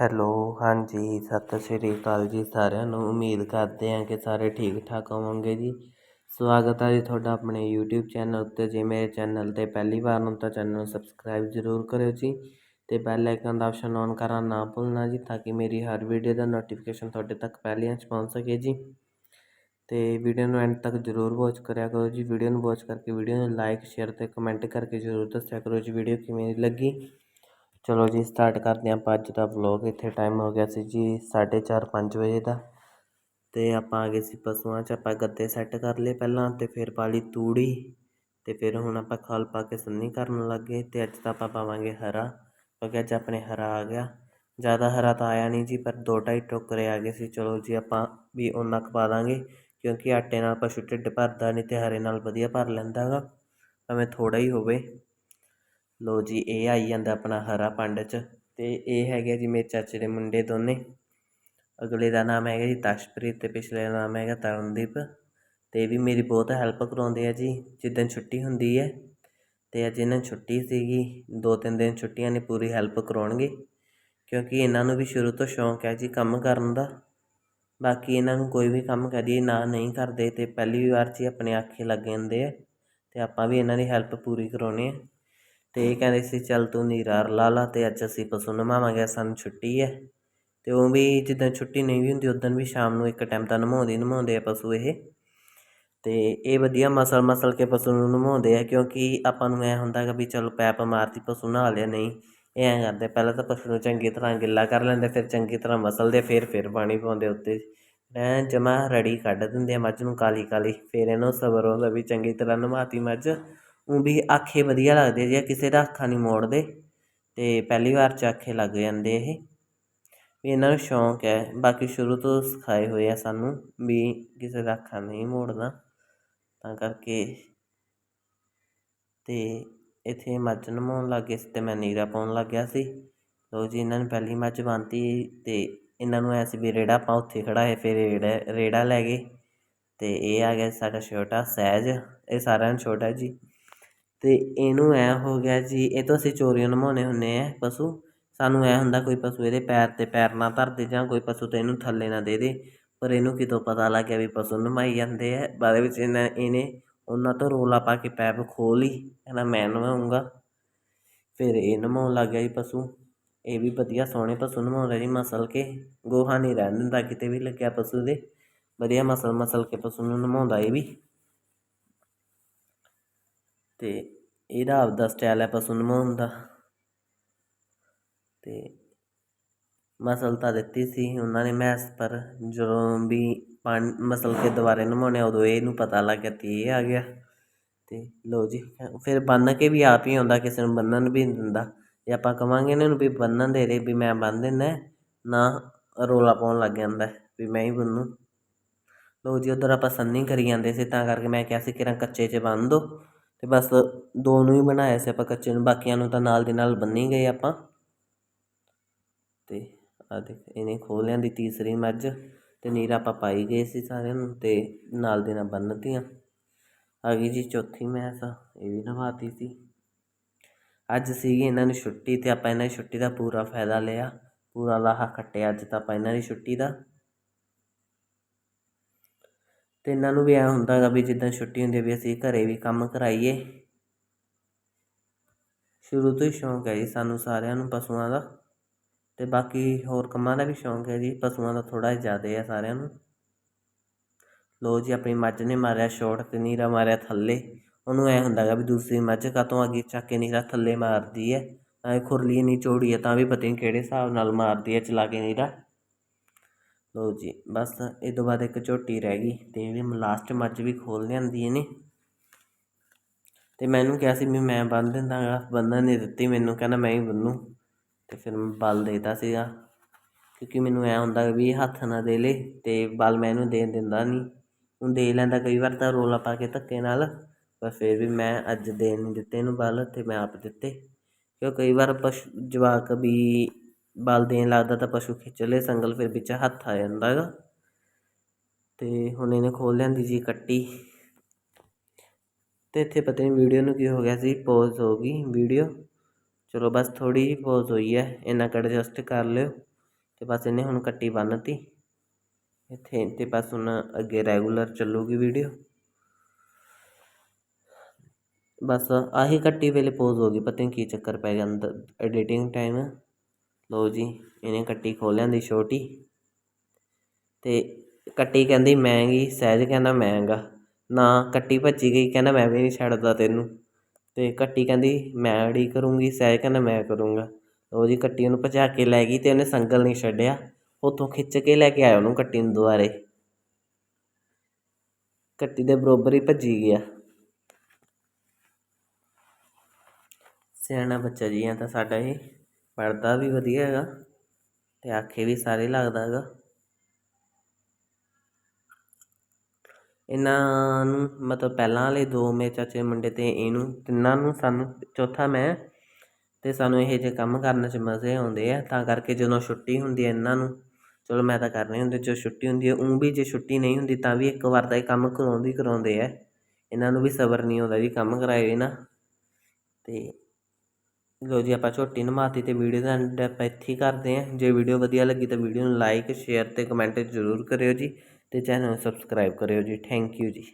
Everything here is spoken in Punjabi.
ਹੈਲੋ, ਹਾਂਜੀ, ਸਤਿ ਸ਼੍ਰੀ ਅਕਾਲ ਜੀ ਸਾਰਿਆਂ ਨੂੰ। ਉਮੀਦ ਕਰਦੇ ਹਾਂ ਕਿ ਸਾਰੇ ਠੀਕ ਠਾਕ ਹੋਵੋਗੇ ਜੀ। ਸਵਾਗਤ ਹੈ ਜੀ ਤੁਹਾਡਾ ਆਪਣੇ YouTube ਚੈਨਲ ਉੱਤੇ। ਜੇ ਮੇਰੇ ਚੈਨਲ 'ਤੇ ਪਹਿਲੀ ਵਾਰ ਨੂੰ ਤਾਂ ਚੈਨਲ ਨੂੰ ਸਬਸਕ੍ਰਾਈਬ ਜ਼ਰੂਰ ਕਰਿਓ ਜੀ ਤੇ ਬੈਲ ਆਈਕਨ ਦਾ ਆਪਸ਼ਨ ਔਨ ਕਰਨਾ ਨਾ ਭੁੱਲਣਾ ਜੀ, ਤਾਂ ਕਿ ਮੇਰੀ ਹਰ ਵੀਡੀਓ ਦਾ ਨੋਟੀਫਿਕੇਸ਼ਨ ਤੁਹਾਡੇ ਤੱਕ ਪਹਿਲਿਆਂ 'ਚ ਪਹੁੰਚ ਸਕੇ ਜੀ। ਤੇ ਵੀਡੀਓ ਨੂੰ ਐਂਡ ਤੱਕ ਜ਼ਰੂਰ ਵਾਚ ਕਰਿਆ ਕਰੋ ਜੀ। ਵੀਡੀਓ ਨੂੰ ਵਾਚ ਕਰਕੇ ਵੀਡੀਓ ਨੂੰ ਲਾਈਕ ਸ਼ੇਅਰ ਤੇ ਕਮੈਂਟ ਕਰਕੇ ਜ਼ਰੂਰ ਦੱਸਿਆ ਕਰੋ ਜੀ, ਵੀਡੀਓ ਕਿਵੇਂ ਲੱਗੀ। ਚਲੋ ਜੀ ਸਟਾਰਟ ਕਰਦੇ ਹਾਂ ਆਪਾਂ ਅੱਜ ਦਾ ਵਲੌਗ ਇੱਥੇ ਟਾਈਮ ਹੋ ਗਿਆ ਸੀ ਜੀ 4:30 5 ਵਜੇ ਦਾ। ਤੇ ਆਪਾਂ ਆ ਗਏ ਸੀ ਪਸ਼ੂਆਂ 'ਚ, ਆਪਾਂ ਗੱਦੇ ਸੈੱਟ ਕਰ ਲਏ ਪਹਿਲਾਂ ਤੇ ਫਿਰ ਪਾ ਲਈ ਤੂੜੀ। ਤੇ ਫਿਰ ਹੁਣ ਆਪਾਂ ਖਲ ਪਾ ਕੇ ਸੰਨੀ ਕਰਨ ਲੱਗੇ ਤੇ ਅੱਜ ਤਾਂ ਆਪਾਂ ਪਾਵਾਂਗੇ ਹਰਾ। ਕਿਉਂਕਿ ਅੱਜ ਆਪਣੇ ਹਰਾ ਆ ਗਿਆ। ਜ਼ਿਆਦਾ ਹਰਾ ਤਾਂ ਆਇਆ ਨਹੀਂ ਜੀ, ਪਰ ਦੋ ਢਾਈ ਟੋਕਰੇ ਆ ਗਏ ਸੀ। ਚਲੋ ਜੀ, ਆਪਾਂ ਵੀ ਉਹਨਾਂ ਕੁ ਪਾ ਦਾਂਗੇ। ਕਿਉਂਕਿ ਆਟੇ ਨਾਲ ਪਸ਼ੂ ਢਿੱਡ ਭਰਦਾ ਨਹੀਂ ਤੇ ਹਰੇ ਨਾਲ ਵਧੀਆ ਭਰ ਲੈਂਦਾ ਗਾ। ਭਾਵੇਂ ਥੋੜਾ ਹੀ ਹੋਵੇ। ਲੋ ਜੀ, ਇਹ ਆਈ ਜਾਂਦਾ ਆਪਣਾ ਹਰਾ ਪੰਡ 'ਚ ਅਤੇ ਇਹ ਹੈਗੇ ਜੀ ਮੇਰੇ ਚਾਚੇ ਦੇ ਮੁੰਡੇ ਦੋਨੇ। ਅਗਲੇ ਦਾ ਨਾਮ ਹੈਗਾ ਜੀ ਤਸ਼ਪ੍ਰੀਤ ਅਤੇ ਪਿਛਲੇ ਦਾ ਨਾਮ ਹੈਗਾ ਤਰਨਦੀਪ। ਅਤੇ ਇਹ ਵੀ ਮੇਰੀ ਬਹੁਤ ਹੈਲਪ ਕਰਾਉਂਦੇ ਆ ਜੀ, ਜਿੱਦਣ ਛੁੱਟੀ ਹੁੰਦੀ ਹੈ ਅਤੇ ਅੱਜ ਇਹਨਾਂ ਛੁੱਟੀ ਸੀਗੀ, ਦੋ ਤਿੰਨ ਦਿਨ ਛੁੱਟੀਆਂ ਨੇ ਪੂਰੀ ਹੈਲਪ ਕਰਾਉਣਗੇ। ਕਿਉਂਕਿ ਇਹਨਾਂ ਨੂੰ ਵੀ ਸ਼ੁਰੂ ਤੋਂ ਸ਼ੌਂਕ ਹੈ ਜੀ ਕੰਮ ਕਰਨ ਦਾ। ਬਾਕੀ ਇਹਨਾਂ ਨੂੰ ਕੋਈ ਵੀ ਕੰਮ ਕਰੀਏ, ਨਾ ਨਹੀਂ ਕਰਦੇ ਤੇ ਪਹਿਲੀ ਵਾਰ 'ਚ ਹੀ ਆਪਣੇ ਆਖੇ ਲੱਗ ਜਾਂਦੇ ਆ ਅਤੇ ਆਪਾਂ ਵੀ ਇਹਨਾਂ ਦੀ ਹੈਲਪ ਪੂਰੀ ਕਰਾਉਣੀ ਹੈ। ਤੇ ਇਹ ਕਹਿੰਦੇ ਸੀ, ਚੱਲ ਤੂੰ ਨੀਰਾ ਲਾ ਲਾ ਤੇ ਅੱਜ ਅਸੀਂ ਪਸ਼ੂ ਨਵਾਵਾਂਗੇ ਸਾਨੂੰ ਛੁੱਟੀ ਹੈ ਤੇ ਉਹ ਵੀ ਜਿੱਦਾਂ ਛੁੱਟੀ ਨਹੀਂ ਵੀ ਹੁੰਦੀ ਉਦੋਂ ਵੀ ਸ਼ਾਮ ਨੂੰ ਇੱਕ ਟਾਈਮ ਤਾਂ ਨਮਾਉਂਦੇ ਨਮਾਉਂਦੇ ਆ ਪਸ਼ੂ ਇਹ। ਤੇ ਇਹ ਵਧੀਆ ਮਸਲ ਮਸਲ ਕੇ ਪਸ਼ੂ ਨੂੰ ਨਮਾਉਂਦੇ ਆ, ਕਿਉਂਕਿ ਆਪਾਂ ਨੂੰ ਐ ਹੁੰਦਾ ਕਿ ਵੀ ਚਲੋ ਪੈਪ ਮਾਰਤੀ ਪਸ਼ੂ ਨਹਾ ਲਿਆ ਨਹੀਂ, ਇਹ ਐਂ ਕਰਦੇ ਪਹਿਲਾਂ ਤਾਂ ਪਸ਼ੂ ਨੂੰ ਚੰਗੀ ਤਰ੍ਹਾਂ ਗਿੱਲਾ ਕਰ ਲੈਂਦੇ, ਫਿਰ ਚੰਗੀ ਤਰ੍ਹਾਂ ਮਸਲਦੇ, ਫਿਰ ਫਿਰ ਪਾਣੀ ਪਾਉਂਦੇ ਉੱਤੇ। ਐਂ ਜਮਾ ਰੜੀ ਕੱਢ ਦਿੰਦੇ ਆ ਮੱਝ ਨੂੰ ਕਾਲੀ ਕਾਲੀ ਫਿਰ ਇਹਨੂੰ ਸਬਰ ਹੁੰਦਾ ਵੀ ਚੰਗੀ ਤਰ੍ਹਾਂ ਨਮਾਤੀ ਮੱਝ। ਉਹ ਵੀ ਆਖੇ ਵਧੀਆ ਲੱਗਦੇ ਜੇ, ਕਿਸੇ ਦਾ ਅੱਖਾਂ ਨਹੀਂ ਮੋੜਦੇ। ਅਤੇ ਪਹਿਲੀ ਵਾਰ ਚ ਆਖੇ ਲੱਗ ਜਾਂਦੇ ਇਹ। ਵੀ ਇਹਨਾਂ ਨੂੰ ਸ਼ੌਂਕ ਹੈ। ਬਾਕੀ ਸ਼ੁਰੂ ਤੋਂ ਸਿਖਾਏ ਹੋਏ ਆ ਸਾਨੂੰ ਵੀ ਕਿਸੇ ਦਾ ਅੱਖਾਂ ਨਹੀਂ ਮੋੜਨਾ। ਤਾਂ ਕਰਕੇ ਅਤੇ ਇੱਥੇ ਮੱਝ ਨਮਾਉਣ ਲੱਗ ਗਏ ਸੀ ਅਤੇ ਮੈਂ ਨੀਰਾ ਪਾਉਣ ਲੱਗ ਗਿਆ ਸੀ। ਲੋ ਜੀ, ਇਹਨਾਂ ਨੇ ਪਹਿਲੀ ਮੱਝ ਬੰਨਤੀ ਅਤੇ ਇਹਨਾਂ ਨੂੰ ਐਂ ਸੀ ਵੀ ਰੇੜਾ ਆਪਾਂ ਉੱਥੇ ਖੜਾਏ ਫਿਰ ਰੇੜਾ ਰੇੜਾ ਲੈ ਗਏ। ਅਤੇ ਇਹ ਆ ਗਿਆ ਸਾਡਾ ਛੋਟਾ ਸਹਿਜ। ਇਹ ਸਾਰਿਆਂ ਨੂੰ ਛੋਟਾ ਜੀ। ਅਤੇ ਇਹਨੂੰ ਐਂ ਹੋ ਗਿਆ ਜੀ, ਇਹ ਤੋਂ ਅਸੀਂ ਚੋਰੀਆਂ ਨਮਾਉਣੇ ਹੁੰਦੇ ਆ ਪਸ਼ੂ। ਸਾਨੂੰ ਐਂ ਹੁੰਦਾ ਕੋਈ ਪਸ਼ੂ ਇਹਦੇ ਪੈਰ ਤੇ ਪੈਰ ਨਾ ਧਰ ਦੇ ਜਾਂ ਕੋਈ ਪਸ਼ੂ ਤਾਂ ਇਹਨੂੰ ਥੱਲੇ ਨਾ ਦੇ ਦੇ। ਪਰ ਇਹਨੂੰ ਕਿਤੋਂ ਪਤਾ ਲੱਗ ਗਿਆ ਵੀ ਪਸ਼ੂ ਨਮਾਈ ਜਾਂਦੇ ਆ। ਬਾਅਦ ਵਿੱਚ ਇਹਨਾਂ, ਇਹਨੇ ਉਹਨਾਂ ਤੋਂ ਰੋਲਾ ਪਾ ਕੇ ਪੈਪ ਖੋਹ ਲਈ, ਕਹਿੰਦਾ ਮੈਂ ਨਵਾਉਂਗਾ। ਫਿਰ ਇਹ ਨਮਾਉਣ ਲੱਗ ਗਿਆ ਜੀ ਪਸ਼ੂ। ਇਹ ਵੀ ਵਧੀਆ ਸੋਹਣੇ ਪਸ਼ੂ ਨਮਾਉਂਦਾ ਜੀ ਮਸਲ ਕੇ। ਗੋਹਾ ਨਹੀਂ ਰਹਿਣ ਦਿੰਦਾ ਕਿਤੇ ਵੀ ਲੱਗਿਆ ਪਸ਼ੂ ਦੇ। ਵਧੀਆ ਮਸਲ ਮਸਲ ਕੇ ਪਸ਼ੂ ਨੂੰ ਨਮਾਉਂਦਾ ਇਹ ਵੀ। ਤੇ ਇਹਦਾ ਆਪਦਾ ਸਟਾਈਲ ਹੈ ਪਸ਼ੂ ਨਮਾਉਣ ਦਾ ਤੇ ਮਸਲ ਤਾਂ ਦਿੱਤੀ ਸੀ, ਉਹਨਾਂ ਨੇ ਮੈਸ, ਪਰ ਜਦੋਂ ਵੀ ਪਾਣੀ, ਮਸਲ ਕੇ ਦੁਬਾਰੇ ਨਮਾਉਣੇ ਉਦੋਂ ਇਹਨੂੰ ਪਤਾ ਲੱਗ ਗਿਆ ਤੇ ਇਹ ਆ ਗਿਆ। ਤੇ ਲੋ ਜੀ, ਫਿਰ ਬੰਨ ਕੇ ਵੀ ਆਪ ਹੀ ਆਉਂਦਾ, ਕਿਸੇ ਨੂੰ ਬੰਨਣ ਵੀ ਨਹੀਂ ਦਿੰਦਾ। ਜੇ ਆਪਾਂ ਕਵਾਂਗੇ ਇਹਨਾਂ ਨੂੰ ਵੀ ਬੰਨਣ ਦੇ ਦੇ, ਵੀ ਮੈਂ ਬੰਨ ਦਿੰਦਾ, ਨਾ ਰੋਲਾ ਪਾਉਣ ਲੱਗ ਜਾਂਦਾ, ਵੀ ਮੈਂ ਹੀ ਬੰਨੂ। ਲੋ ਜੀ, ਉਧਰ ਆਪਾਂ ਸੰਨੀ ਕਰੀ ਜਾਂਦੇ ਸੀ, ਤਾਂ ਕਰਕੇ ਮੈਂ ਕਿਹਾ ਸੀ ਕਿਰਾਂ ਕੱਚੇ 'ਚ ਬੰਨ ਦੋ। ਅਤੇ ਬਸ ਦੋ ਨੂੰ ਹੀ ਬਣਾਇਆ ਸੀ ਆਪਾਂ ਕੱਚੇ ਨੂੰ, ਬਾਕੀਆਂ ਨੂੰ ਤਾਂ ਨਾਲ ਦੀ ਨਾਲ ਬੰਨੀ ਗਏ ਆਪਾਂ। ਅਤੇ ਆ ਦੇਖ, ਇਹਨੇ ਖੋਲ ਲਿਆਂਦੀ ਤੀਸਰੀ ਮੱਝ ਅਤੇ ਨੀਰਾ ਆਪਾਂ ਪਾਈ ਗਏ ਸੀ ਸਾਰਿਆਂ ਨੂੰ ਅਤੇ ਨਾਲ ਦੇ ਨਾਲ ਬੰਨਤੀਆਂ। ਆ ਗਈ ਜੀ ਚੌਥੀ ਮੈਸ, ਇਹ ਵੀ ਨਵਾਤੀ ਸੀ। ਅੱਜ ਸੀਗੀ ਇਹਨਾਂ ਨੂੰ ਛੁੱਟੀ ਤੇ ਆਪਾਂ ਇਹਨਾਂ ਦੀ ਛੁੱਟੀ ਦਾ ਪੂਰਾ ਫਾਇਦਾ ਲਿਆ। ਪੂਰਾ ਲਾਹਾ ਖੱਟਿਆ, ਅੱਜ ਤਾਂ ਆਪਾਂ ਇਹਨਾਂ ਦੀ ਛੁੱਟੀ ਦਾ। ਅਤੇ ਇਹਨਾਂ ਨੂੰ ਵੀ ਐਂ ਹੁੰਦਾ ਹੈਗਾ ਵੀ ਜਿੱਦਾਂ ਛੁੱਟੀ ਹੁੰਦੀ ਵੀ ਅਸੀਂ ਘਰ ਵੀ ਕੰਮ ਕਰਾਈਏ। ਸ਼ੁਰੂ ਤੋਂ ਹੀ ਸ਼ੌਂਕ ਹੈ ਜੀ ਸਾਨੂੰ ਸਾਰਿਆਂ ਨੂੰ ਪਸ਼ੂਆਂ ਦਾ। ਅਤੇ ਬਾਕੀ ਹੋਰ ਕੰਮਾਂ ਦਾ ਵੀ ਸ਼ੌਂਕ ਹੈ ਜੀ, ਪਸ਼ੂਆਂ ਦਾ ਥੋੜਾ ਜ਼ਿਆਦਾ ਹੈ ਸਾਰਿਆਂ ਨੂੰ। ਲੋ ਜੀ, ਆਪਣੀ ਮੱਝ ਨੇ ਮਾਰਿਆ ਸ਼ੋਟ ਤੇ ਨੀਰਾ ਮਾਰਿਆ ਥੱਲੇ। ਉਹਨੂੰ ਐ ਹੁੰਦਾ ਹੈਗਾ ਵੀ ਦੂਸਰੀ ਮੱਝ ਕਾਤੋਂ ਅੱਗੇ ਚੱਕ ਕੇ ਨੀਰਾ ਥੱਲੇ ਮਾਰਦੀ ਹੈ। ਐ ਖੁਰਲੀ ਨਹੀਂ ਚੋੜੀ ਹੈ ਤਾਂ ਵੀ ਪਤਾ ਨਹੀਂ ਕਿਹੜੇ ਹਿਸਾਬ ਨਾਲ ਮਾਰਦੀ ਹੈ ਚਲਾ ਕੇ ਨੀਰਾ। ਲੋ ਜੀ, ਬਸ ਇਹ ਤੋਂ ਬਾਅਦ ਇੱਕ ਝੋਟੀ ਰਹਿ ਗਈ ਤੇ ਇਹਦੀ ਲਾਸਟ ਮੱਝ ਵੀ ਖੋਲ ਲਿਆਂਦੀ ਇਹਨੇ। ਤੇ ਮੈਨੂੰ ਕਿਹਾ ਸੀ ਵੀ ਮੈਂ ਬੰਨ ਦਿੰਦਾਗਾ ਬੰਨਣ ਨਹੀਂ ਦਿੱਤੀ ਮੈਨੂੰ, ਕਹਿੰਦਾ ਮੈਂ ਹੀ ਬੰਨੂ ਤੇ ਫਿਰ ਮੈਂ ਬਲ ਦੇਤਾ ਸੀਗਾ, ਕਿਉਂਕਿ ਮੈਨੂੰ ਐ ਹੁੰਦਾ ਵੀ ਹੱਥ ਨਾ ਦੇ ਲੇ ਤੇ ਬਲ ਮੈਂ ਇਹਨੂੰ ਦੇ ਦਿੰਦਾ ਨਹੀਂ ਹੁਣ ਦੇ ਲੈਂਦਾ ਕਈ ਵਾਰ ਤਾਂ ਰੋਲਾ ਪਾ ਕੇ ਧੱਕੇ ਨਾਲ, ਪਰ ਫਿਰ ਵੀ ਮੈਂ ਅੱਜ ਦੇਣ ਨਹੀਂ ਦਿੱਤੇ ਇਹਨੂੰ ਬਲ ਤੇ ਮੈਂ ਆਪ ਦਿੱਤੇ। ਕਿਉਂ ਕਈ ਵਾਰ ਪਸ਼ੂ, ਜਵਾਕ ਵੀ ਬਲ ਦੇਣ ਲੱਗਦਾ ਤਾਂ ਪਸ਼ੂ ਖਿੱਚ ਲੇ ਸੰਗਲ ਫਿਰ ਵਿੱਚ ਹੱਥ ਆ ਜਾਂਦਾ ਹੈਗਾ। ਤੇ ਹੁਣ ਇਹਨੇ ਖੋਲ ਲਿਆਂਦੀ ਜੀ ਕੱਟੀ। ਤੇ ਇੱਥੇ ਪਤਾ ਨਹੀਂ ਵੀਡੀਓ ਨੂੰ ਕੀ ਹੋ ਗਿਆ ਸੀ ਪੋਜ਼ ਹੋ ਗਈ ਵੀਡੀਓ। ਚਲੋ ਬਸ ਥੋੜੀ ਜਿਹੀ ਪੋਜ਼ ਹੋਈ ਹੈ, ਇੰਨਾ ਕੁ ਐਡਜਸਟ ਕਰ ਲਿਓ। ਤੇ ਬਸ ਇਹਨੇ ਹੁਣ ਕੱਟੀ ਬੰਨਤੀ। ਇੱਥੇ ਤੇ ਬਸ ਹੁਣ ਅੱਗੇ ਰੈਗੂਲਰ ਚੱਲੂਗੀ ਵੀਡੀਓ। ਬਸ ਆਹੀ ਕੱਟੀ ਵੇਲੇ ਪੋਜ਼ ਹੋ ਗਈ, ਪਤਾ ਨਹੀਂ ਕੀ ਚੱਕਰ ਪੈ ਗਿਆ ਅੰਦਰ ਐਡੀਟਿੰਗ ਟਾਈਮ ਲਓ ਜੀ, ਇਹਨੇ ਕੱਟੀ ਖੋਲ ਲਿਆਂਦੀ ਛੋਟੀ। ਤੇ ਕੱਟੀ ਕਹਿੰਦੀ ਮਹਿੰਗੀ, ਸਹਿਜ ਕਹਿੰਦਾ ਮਹਿੰਗਾ। ਨਾ, ਕੱਟੀ ਭੱਜੀ ਗਈ, ਕਹਿੰਦਾ ਮੈਂ ਵੀ ਨਹੀਂ ਛੱਡਦਾ ਤੈਨੂੰ। ਤੇ ਕੱਟੀ ਕਹਿੰਦੀ ਮੈਂ ਅੜੀ ਕਰੂੰਗੀ, ਸਹਿਜ ਕਹਿੰਦਾ ਮੈਂ ਕਰੂੰਗਾ। ਲਓ ਜੀ, ਕੱਟੀ ਉਹਨੂੰ ਭਜਾ ਕੇ ਲੈ ਗਈ ਤੇ ਉਹਨੇ ਸੰਗਲ ਨਹੀਂ ਛੱਡਿਆ। ਉੱਥੋਂ ਖਿੱਚ ਕੇ ਲੈ ਕੇ ਆਇਆ ਉਹਨੂੰ ਕੱਟੀ ਨੂੰ ਦੁਆਰੇ ਕੱਟੀ ਦੇ ਬਰੋਬਰ ਹੀ ਭੱਜੀ ਗਿਆ। ਸਿਆਣਾ ਬੱਚਾ ਜੀ ਆ ਤਾਂ ਸਾਡਾ ਇਹ ਪੜ੍ਹਦਾ ਵੀ ਵਧੀਆ ਹੈਗਾ ਅਤੇ ਆਖੇ ਵੀ ਸਾਰੇ ਲੱਗਦਾ ਹੈਗਾ। ਇਹਨਾਂ ਨੂੰ ਮਤਲਬ ਪਹਿਲਾਂ ਵਾਲੇ ਦੋ ਮੇਰੇ ਚਾਚੇ ਮੁੰਡੇ ਅਤੇ ਇਹਨੂੰ, ਤਿੰਨਾਂ ਨੂੰ ਸਾਨੂੰ, ਚੌਥਾ ਮੈਂ ਅਤੇ ਸਾਨੂੰ ਇਹੋ ਜਿਹੇ ਕੰਮ ਕਰਨ 'ਚ ਮਜ਼ੇ ਆਉਂਦੇ ਆ, ਤਾਂ ਕਰਕੇ ਜਦੋਂ ਛੁੱਟੀ ਹੁੰਦੀ ਹੈ ਇਹਨਾਂ ਨੂੰ, ਚਲੋ ਮੈਂ ਤਾਂ ਕਰਨੇ ਹੁੰਦੇ, ਜਦੋਂ ਛੁੱਟੀ ਹੁੰਦੀ ਹੈ ਉਹ ਵੀ ਜੇ ਛੁੱਟੀ ਨਹੀਂ ਹੁੰਦੀ ਤਾਂ ਵੀ ਇੱਕ ਵਾਰ ਦਾ ਇਹ ਕੰਮ ਕਰਾਉਂਦੇ ਹੀ ਕਰਾਉਂਦੇ ਆ। ਇਹਨਾਂ ਨੂੰ ਵੀ ਸਬਰ ਨਹੀਂ ਆਉਂਦਾ ਜੀ ਕੰਮ ਕਰਾਏ ਨਾ ਅਤੇ ਲੋ ਜੀ, ਆਪਾਂ ਝੋਟੀ ਨਮਾਤੀ ਤੇ ਵੀਡੀਓ ਦਾ ਐਂਡ ਆਪਾਂ ਇੱਥੇ ਹੀ ਕਰਦੇ ਹਾਂ। ਜੇ ਵੀਡੀਓ ਵਧੀਆ ਲੱਗੀ ਤਾਂ ਵੀਡੀਓ ਨੂੰ ਲਾਈਕ ਸ਼ੇਅਰ ਤੇ ਕਮੈਂਟ ਜ਼ਰੂਰ ਕਰਿਓ ਜੀ ਤੇ ਚੈਨਲ ਨੂੰ ਸਬਸਕ੍ਰਾਈਬ ਕਰਿਓ ਜੀ। ਥੈਂਕ ਯੂ ਜੀ।